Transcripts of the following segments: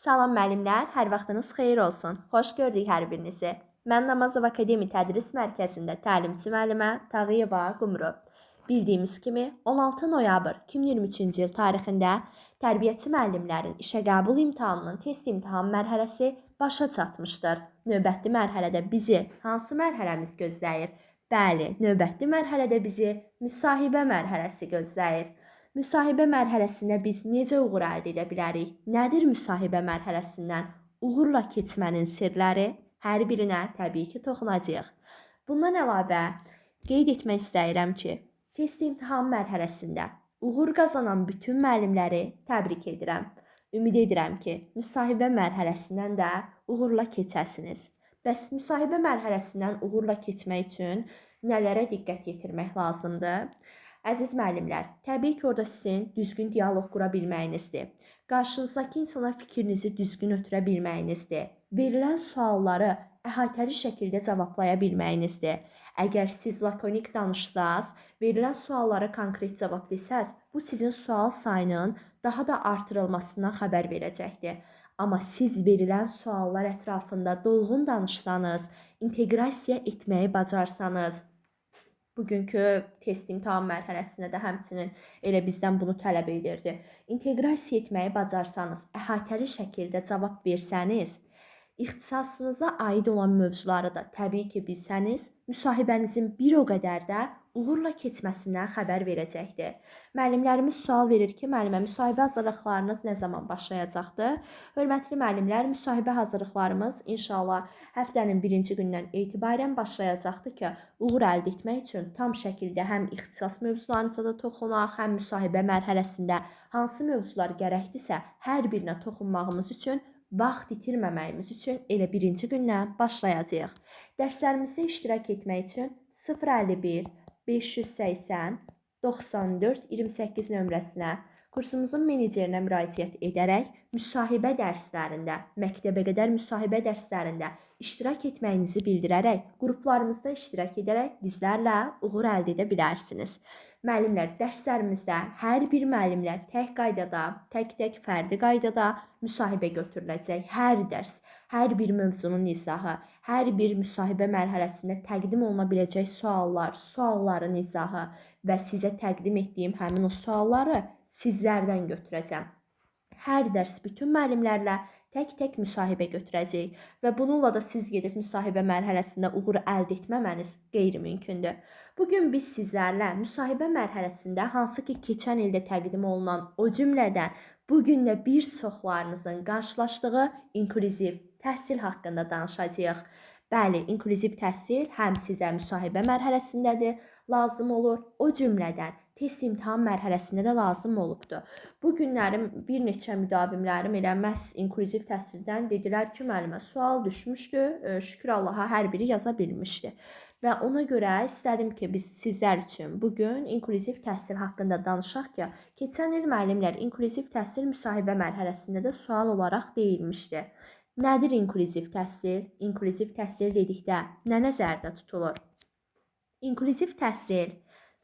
Salam müəllimlər, hər vaxtınız xeyir olsun. Xoş gördük hər birinizi. Mən Namazov Akademi Tədris Mərkəzində təlimçi müəllimə Tağıyeva Qumru. Bildiyimiz kimi 16 noyabr 2023-cü il tarixində tərbiyəçi müəllimlərin işə qəbul imtahanının test imtahan mərhələsi başa çatmışdır. Növbəti mərhələdə bizi hansı mərhələmiz gözləyir? Bəli, növbəti mərhələdə bizi müsahibə mərhələsi gözləyir. Müsahibə mərhələsində biz necə uğur əldə edə bilərik? Nədir müsahibə mərhələsindən uğurla keçmənin sirləri? Hər birinə təbii ki, toxunacağıq. Bundan əlavə qeyd etmək istəyirəm ki, test imtahan mərhələsində uğur qazanan bütün müəllimləri təbrik edirəm. Ümid edirəm ki, müsahibə mərhələsindən də uğurla keçəsiniz. Bəs müsahibə mərhələsindən uğurla keçmək üçün nələrə diqqət yetirmək lazımdır? Əziz müəllimlər, təbii ki, orada sizin düzgün dialoq qura bilməyinizdir. Qarşınızdakı insana fikrinizi düzgün ötürə bilməyinizdir. Verilən sualları əhatəli şəkildə cavablaya bilməyinizdir. Əgər siz lakonik danışsaz, verilən suallara konkret cavab desəz, bu sizin sual sayının daha da artırılmasından xəbər verəcəkdir. Amma siz verilən suallar ətrafında dolğun danışsanız, inteqrasiya etməyi bacarsanız, Bugünkü test imtahan mərhələsində də həmçinin elə bizdən bunu tələb edirdi. İnteqrasiya etməyi bacarsanız, əhatəli şəkildə cavab versəniz, ixtisasınıza aid olan mövzuları da təbii ki bilsəniz, müsahibənizin bir o qədər də uğurla keçməsindən xəbər verəcəkdir. Müəllimlərimiz sual verir ki, müəllimə müsahibə hazırlıqlarınız nə zaman başlayacaqdır? Hörmətli müəllimlər, müsahibə hazırlıqlarımız inşallah həftənin birinci gündən etibarən başlayacaqdır ki, uğur əldə etmək üçün tam şəkildə həm ixtisas mövzularınıza da toxunaq, həm müsahibə mərhələsində hansı mövzular gərəkdirsə, hər birinə toxunmağımız üçün vaxt itirməməyimiz üçün elə birinci gündən başlayacağıq. Dərslərimizdə iştirak etmək üçün 051 580 94 28 nömrəsinə kursumuzun menecerinə müraciət edərək müsahibə dərslərində, məktəbə qədər müsahibə dərslərində iştirak etməyinizi bildirərək, qruplarımızda iştirak edərək bizlərlə uğur əldə edə bilərsiniz. Müəllimlər, dərslərimizdə hər bir müəllimlə tək qaydada, tək-tək fərdi qaydada müsahibə götürüləcək. Hər dərs, hər bir mövzunun izahı, hər bir müsahibə mərhələsində təqdim oluna biləcək suallar, sualların izahı və sizə təqdim etdiyim həmin o sualları sizlərdən götürəcəm hər dərs bütün müəllimlərlə tək-tək müsahibə götürəcəyik və bununla da siz gedib müsahibə mərhələsində uğur əldə etməməniz qeyri-mümkündür. Bu gün biz sizlərlə müsahibə mərhələsində hansı ki keçən ildə təqdim olunan o cümlədən bu gün də bir çoxlarınızın qarşılaşdığı inklüziv təhsil haqqında danışacağıq. Bəli, inklüziv təhsil həm sizə müsahibə mərhələsindədir, lazım olur. O cümlədən test imtahan mərhələsində də lazım olubdu. Bu günlərim bir neçə müdavimlərim elə məhz inklüziv təhsildən dedilər ki, müəllimə sual düşmüşdü. Şükür Allaha hər biri yaza bilmişdi. Və ona görə istədim ki, biz sizlər üçün bu gün inklüziv təhsil haqqında danışaq ki, keçən il müəllimlər inklüziv təhsil müsahibə mərhələsində də sual olaraq deyilmişdi. Nədir inklüziv təhsil? İnklüziv təhsil dedikdə nə nəzərdə tutulur? İnklüziv təhsil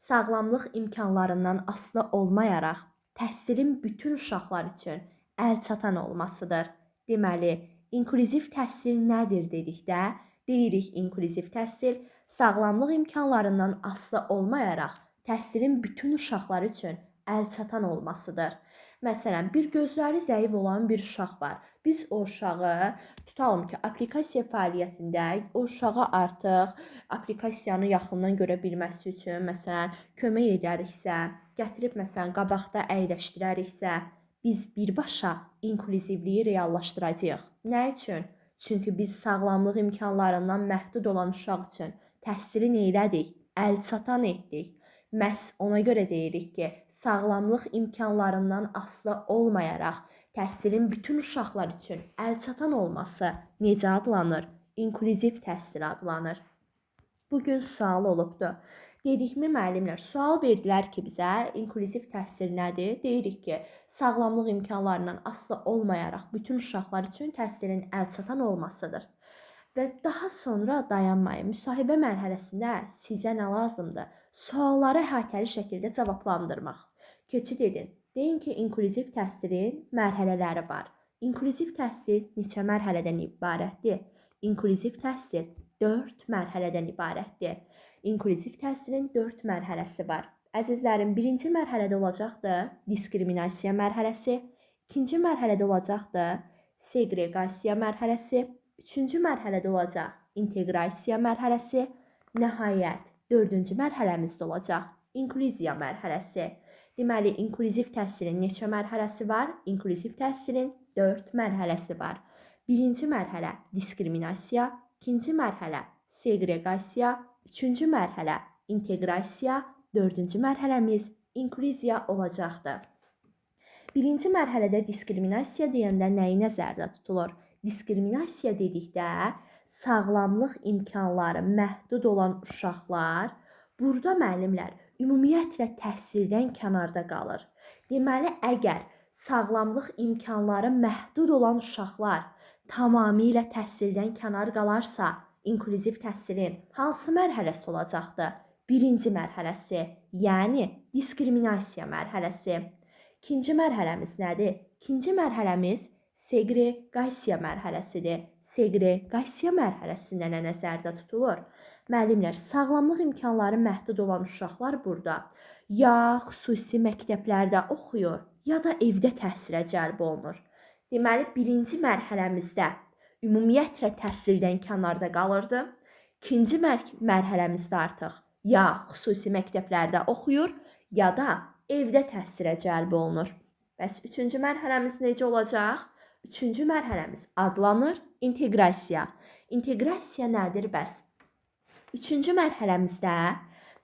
sağlamlıq imkanlarından asılı olmayaraq təhsilin bütün uşaqlar üçün əlçatan olmasıdır. Deməli, inklüziv təhsil nədir dedikdə, deyirik inklüziv təhsil sağlamlıq imkanlarından asılı olmayaraq təhsilin bütün uşaqlar üçün əlçatan olmasıdır. Məsələn, bir gözləri zəif olan bir uşaq var. Biz o uşağı tutalım ki, aplikasiya fəaliyyətində o uşağa artıq aplikasiyanı yaxından görə bilməsi üçün, məsələn, kömək edəriksə, gətirib məsələn qabaqda əyləşdirəriksə, biz birbaşa inklüzivliyi reallaşdıracağıq. Nə üçün? Çünki biz sağlamlıq imkanlarından məhdud olan uşaq üçün təhsili nə elədik? Əlçatan etdik. Məhz ona görə deyirik ki, sağlamlıq imkanlarından asılı olmayaraq təhsilin bütün uşaqlar üçün əlçatan olması necə adlanır? İnklüziv təhsil adlanır. Bu gün sual olubdu. Dedikmi müəllimlər sual verdilər ki, bizə inklüziv təhsil nədir? Deyirik ki, sağlamlıq imkanlarından asılı olmayaraq bütün uşaqlar üçün təhsilin əlçatan olmasıdır. Və daha sonra dayanmayın. Müsahibə mərhələsində sizə nə lazımdır? Sualları əhatəli şəkildə cavablandırmaq. Keçid edin. Deyin ki, inklüziv təhsilin mərhələləri var. İnklüziv təhsil neçə mərhələdən ibarətdir? İnklüziv təhsil 4 mərhələdən ibarətdir. İnklüziv təhsilin 4 mərhələsi var. Əzizlərim, birinci mərhələdə olacaqdır diskriminasiya mərhələsi, ikinci mərhələdə olacaqdır seqreqasiya mərhələsi, üçüncü mərhələdə olacaq inteqrasiya mərhələsi, nəhayət dördüncü mərhələmizdə olacaq inklüziya mərhələsi. Deməli, inklüziv təhsilin neçə mərhələsi var? İnklüziv təhsilin 4 mərhələsi var. Birinci mərhələ diskriminasiya, ikinci mərhələ seqreqasiya, üçüncü mərhələ inteqrasiya, dördüncü mərhələmiz inklüziya olacaqdır. Birinci mərhələdə diskriminasiya deyəndə nəyi nəzərdə tutulur? Diskriminasiya dedikdə sağlamlıq imkanları məhdud olan uşaqlar burada müəllimlər ümumiyyətlə təhsildən kənarda qalır. Deməli, əgər sağlamlıq imkanları məhdud olan uşaqlar tamamilə təhsildən kənar qalarsa, inklüziv təhsilin hansı mərhələsi olacaqdır? Birinci mərhələsi, yəni diskriminasiya mərhələsi. İkinci mərhələmiz nədir? İkinci mərhələmiz seqreqasiya mərhələsidir. Seqreqasiya mərhələsində nə nəzərdə tutulur? Müəllimlər, sağlamlıq imkanları məhdud olan uşaqlar burada ya xüsusi məktəblərdə oxuyur, ya da evdə təhsilə cəlb olunur. Deməli, birinci mərhələmizdə ümumiyyətlə təhsildən kənarda qalırdı. İkinci mər mərhələmizdə artıq ya xüsusi məktəblərdə oxuyur, ya da evdə təhsilə cəlb olunur. Bəs üçüncü mərhələmiz necə olacaq? Üçüncü mərhələmiz adlanır inteqrasiya. İnteqrasiya nədir bəs? Üçüncü mərhələmizdə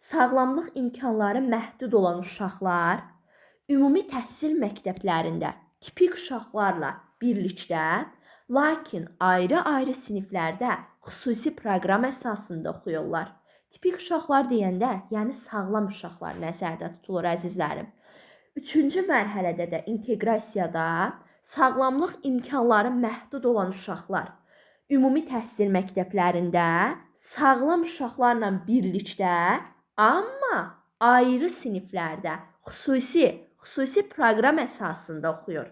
sağlamlıq imkanları məhdud olan uşaqlar ümumi təhsil məktəblərində tipik uşaqlarla birlikdə, lakin ayrı-ayrı siniflərdə xüsusi proqram əsasında oxuyurlar. Tipik uşaqlar deyəndə, yəni sağlam uşaqlar nəzərdə tutulur əzizlərim. Üçüncü mərhələdə də inteqrasiyada sağlamlıq imkanları məhdud olan uşaqlar ümumi təhsil məktəblərində sağlam uşaqlarla birlikdə, amma ayrı siniflərdə xüsusi xüsusi proqram əsasında oxuyur.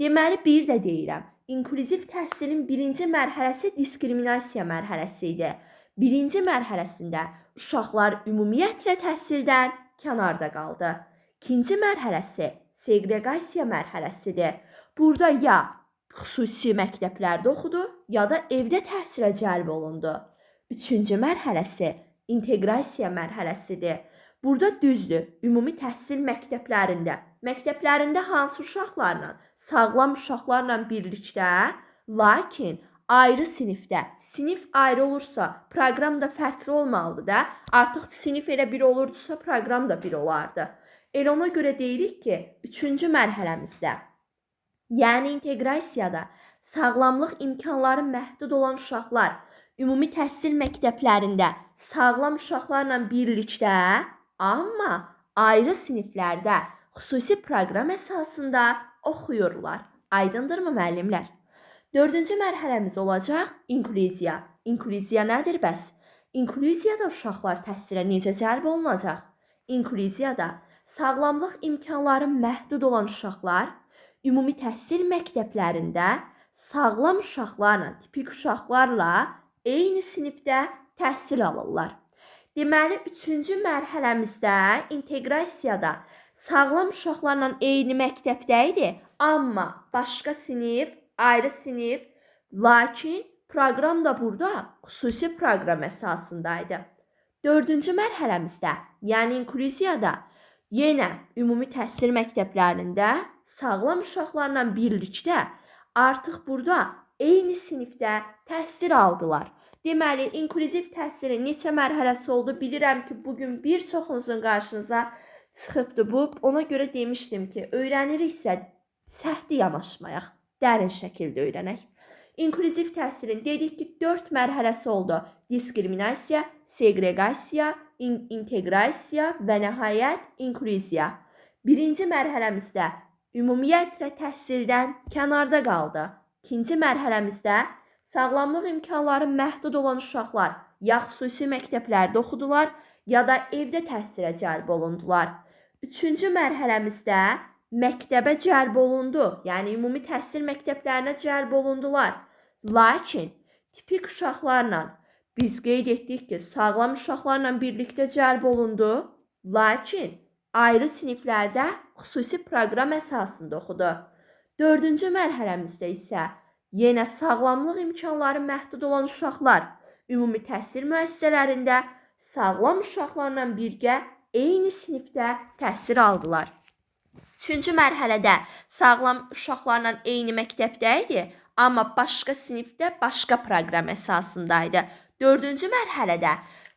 Deməli, bir də deyirəm, inklüziv təhsilin birinci mərhələsi diskriminasiya mərhələsi idi. Birinci mərhələsində uşaqlar ümumiyyətlə təhsildən kənarda qaldı. İkinci mərhələsi seqreqasiya mərhələsidir. Burada ya xüsusi məktəblərdə oxudu, ya da evdə təhsilə cəlb olundu. Üçüncü mərhələsi inteqrasiya mərhələsidir. Burada düzdür, ümumi təhsil məktəblərində, məktəblərində hansı uşaqlarla, sağlam uşaqlarla birlikdə, lakin ayrı sinifdə. Sinif ayrı olursa, proqram da fərqli olmalıdır da. Artıq sinif elə bir olurdusa, proqram da bir olardı. Elə ona görə deyirik ki, 3-cü mərhələmizdə Yəni inteqrasiyada sağlamlıq imkanları məhdud olan uşaqlar ümumi təhsil məktəblərində sağlam uşaqlarla birlikdə, amma ayrı siniflərdə xüsusi proqram əsasında oxuyurlar. Aydındırmı müəllimlər? Dördüncü mərhələmiz olacaq inklüziya. İnklüziya nədir bəs? İnklüziyada uşaqlar təhsilə necə cəlb olunacaq? İnklüziyada sağlamlıq imkanları məhdud olan uşaqlar ümumi təhsil məktəblərində sağlam uşaqlarla, tipik uşaqlarla eyni sinifdə təhsil alırlar. Deməli, 3-cü mərhələmizdə inteqrasiyada sağlam uşaqlarla eyni məktəbdə idi, amma başqa sinif, ayrı sinif, lakin proqram da burada xüsusi proqram əsasında idi. 4-cü mərhələmizdə, yəni inklüziyada Yenə ümumi təhsil məktəblərində sağlam uşaqlarla birlikdə artıq burada eyni sinifdə təhsil aldılar. Deməli, inklüziv təhsilin neçə mərhələsi oldu bilirəm ki, bu gün bir çoxunuzun qarşınıza çıxıbdı bu. Ona görə demişdim ki, öyrəniriksə səhti yanaşmayaq, dərin şəkildə öyrənək. İnklüziv təhsilin dedik ki, 4 mərhələsi oldu. Diskriminasiya, seqreqasiya, in inteqrasiya və nəhayət inklüziya. Birinci mərhələmizdə ümumiyyətlə təhsildən kənarda qaldı. İkinci mərhələmizdə sağlamlıq imkanları məhdud olan uşaqlar ya xüsusi məktəblərdə oxudular, ya da evdə təhsilə cəlb olundular. Üçüncü mərhələmizdə məktəbə cəlb olundu. Yəni ümumi təhsil məktəblərinə cəlb olundular. Lakin tipik uşaqlarla biz qeyd etdik ki, sağlam uşaqlarla birlikdə cəlb olundu. Lakin ayrı siniflərdə xüsusi proqram əsasında oxudu. 4-cü mərhələmizdə isə yenə sağlamlıq imkanları məhdud olan uşaqlar ümumi təhsil müəssisələrində sağlam uşaqlarla birgə eyni sinifdə təhsil aldılar. Üçüncü mərhələdə sağlam uşaqlarla eyni məktəbdə idi, amma başqa sinifdə başqa proqram əsasında idi. Dördüncü mərhələdə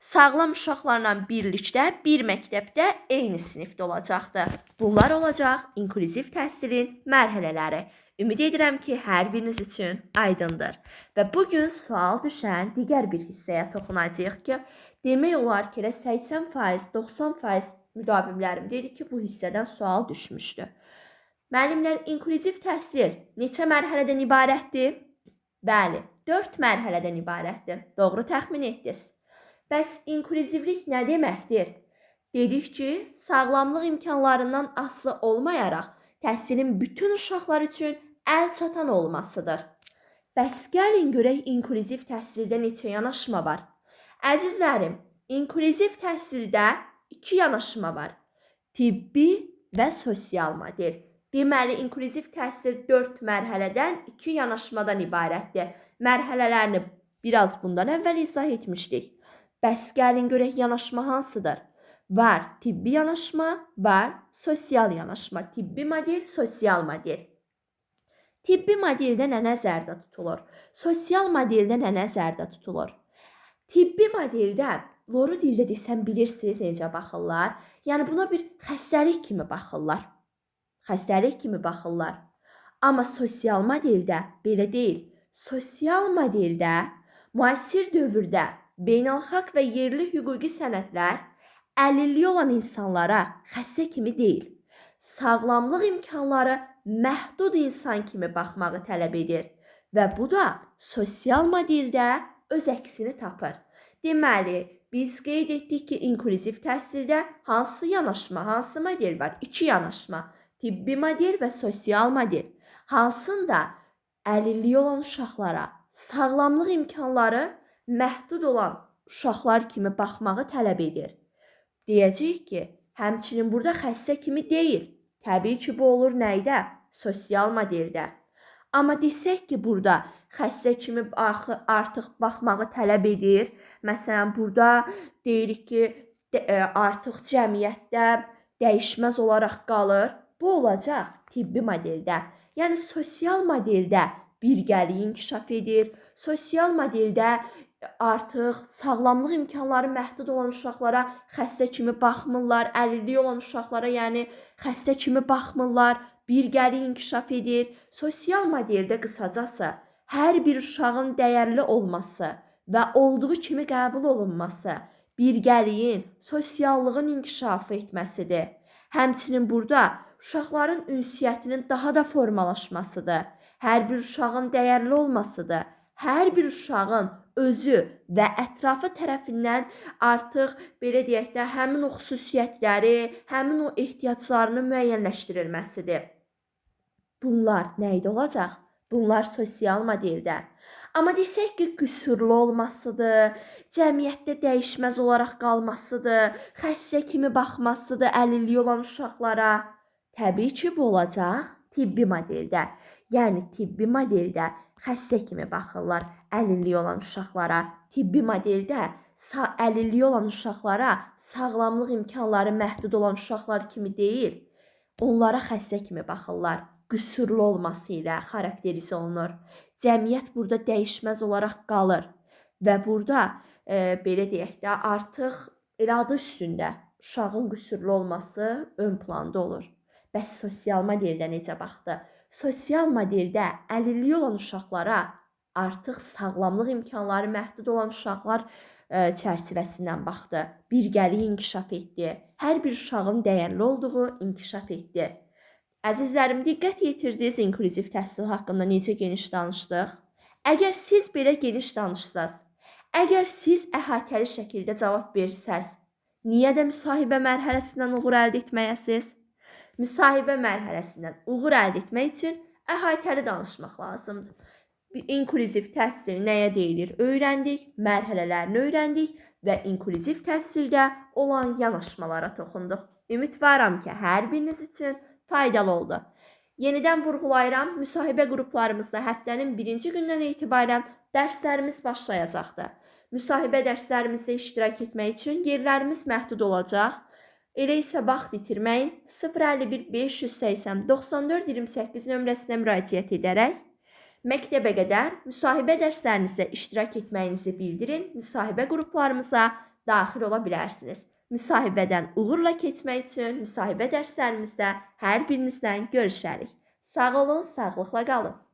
sağlam uşaqlarla birlikdə bir məktəbdə eyni sinifdə olacaqdı. Bunlar olacaq inklüziv təhsilin mərhələləri. Ümid edirəm ki, hər biriniz üçün aydındır. Və bu gün sual düşən digər bir hissəyə toxunacağıq ki, demək olar ki, elə 80%, 90% müdavimlərim dedi ki, bu hissədən sual düşmüşdü. Müəllimlər, inklüziv təhsil neçə mərhələdən ibarətdir? Bəli, 4 mərhələdən ibarətdir. Doğru təxmin etdiniz. Bəs inklüzivlik nə deməkdir? Dedik ki, sağlamlıq imkanlarından asılı olmayaraq təhsilin bütün uşaqlar üçün əl çatan olmasıdır. Bəs gəlin görək inklüziv təhsildə neçə yanaşma var. Əzizlərim, inklüziv təhsildə 2 yanaşma var. Tibbi və sosial model. Deməli, inklüziv təhsil 4 mərhələdən 2 yanaşmadan ibarətdir. Mərhələlərini biraz bundan əvvəl izah etmişdik. Bəs gəlin görək yanaşma hansıdır? Var tibbi yanaşma, var sosial yanaşma. Tibbi model, sosial model. Tibbi modeldə nə nəzərdə tutulur? Sosial modeldə nə nəzərdə tutulur? Tibbi modeldə loru dildə desəm bilirsiniz necə baxırlar? Yəni buna bir xəstəlik kimi baxırlar. Xəstəlik kimi baxırlar. Amma sosial modeldə belə deyil. Sosial modeldə müasir dövrdə beynəlxalq və yerli hüquqi sənədlər əlilliyi olan insanlara xəstə kimi deyil, sağlamlıq imkanları məhdud insan kimi baxmağı tələb edir və bu da sosial modeldə öz əksini tapır. Deməli, biz qeyd etdik ki, inklüziv təhsildə hansı yanaşma, hansı model var? 2 yanaşma: tibbi model və sosial model. Hansında əlilliyi olan uşaqlara sağlamlıq imkanları məhdud olan uşaqlar kimi baxmağı tələb edir. Deyəcəyik ki, həmçinin burada xəstə kimi deyil. Təbii ki, bu olur nəydə? Sosial modeldə. Amma desək ki, burada xəstə kimi axı artıq baxmağı tələb edir. Məsələn, burada deyirik ki, e, artıq cəmiyyətdə dəyişməz olaraq qalır. Bu olacaq tibbi modeldə. Yəni sosial modeldə birgəlik inkişaf edir. Sosial modeldə artıq sağlamlıq imkanları məhdud olan uşaqlara xəstə kimi baxmırlar, əlilliyi olan uşaqlara, yəni xəstə kimi baxmırlar, birgəlik inkişaf edir. Sosial modeldə qısacası hər bir uşağın dəyərli olması və olduğu kimi qəbul olunması birgəliyin, sosiallığın inkişafı etməsidir. Həmçinin burada uşaqların ünsiyyətinin daha da formalaşmasıdır. Hər bir uşağın dəyərli olmasıdır. Hər bir uşağın özü və ətrafı tərəfindən artıq belə deyək də həmin o xüsusiyyətləri, həmin o ehtiyaclarını müəyyənləşdirilməsidir. Bunlar nə idi olacaq? Bunlar sosial modeldə. Amma desək ki, qüsurlu olmasıdır, cəmiyyətdə dəyişməz olaraq qalmasıdır, xəstə kimi baxmasıdır əlilliyi olan uşaqlara. Təbii ki, bu olacaq tibbi modeldə. Yəni tibbi modeldə xəstə kimi baxırlar əlilliyi olan uşaqlara. Tibbi modeldə əlilliyi olan uşaqlara sağlamlıq imkanları məhdud olan uşaqlar kimi deyil, onlara xəstə kimi baxırlar. Qüsurlu olması ilə xarakterizə olunur. Cəmiyyət burada dəyişməz olaraq qalır və burada e, belə deyək də artıq elə adı üstündə uşağın qüsurlu olması ön planda olur. Bəs sosial modeldə necə baxdı? Sosial modeldə əlilliyi olan uşaqlara artıq sağlamlıq imkanları məhdud olan uşaqlar e, çərçivəsindən baxdı. Birgəlik inkişaf etdi. Hər bir uşağın dəyərli olduğu inkişaf etdi. Əzizlərim, diqqət yetirdiniz inklüziv təhsil haqqında necə geniş danışdıq? Əgər siz belə geniş danışsaz, əgər siz əhatəli şəkildə cavab versəz, niyə də müsahibə mərhələsindən uğur əldə etməyəsiz? Müsahibə mərhələsindən uğur əldə etmək üçün əhatəli danışmaq lazımdır. İnklüziv təhsil nəyə deyilir? Öyrəndik, mərhələlərini öyrəndik və inklüziv təhsildə olan yanaşmalara toxunduq. Ümidvaram ki, hər biriniz üçün faydalı oldu. Yenidən vurğulayıram, müsahibə qruplarımızda həftənin birinci gündən etibarən dərslərimiz başlayacaqdır. Müsahibə dərslərimizdə iştirak etmək üçün yerlərimiz məhdud olacaq. Elə isə vaxt itirməyin 051 580 94 28 nömrəsinə müraciət edərək məktəbə qədər müsahibə dərslərinizdə iştirak etməyinizi bildirin. Müsahibə qruplarımıza daxil ola bilərsiniz. Müsahibədən uğurla keçmək üçün müsahibə dərslərimizdə hər birinizlə görüşərik. Sağ olun, sağlıqla qalın.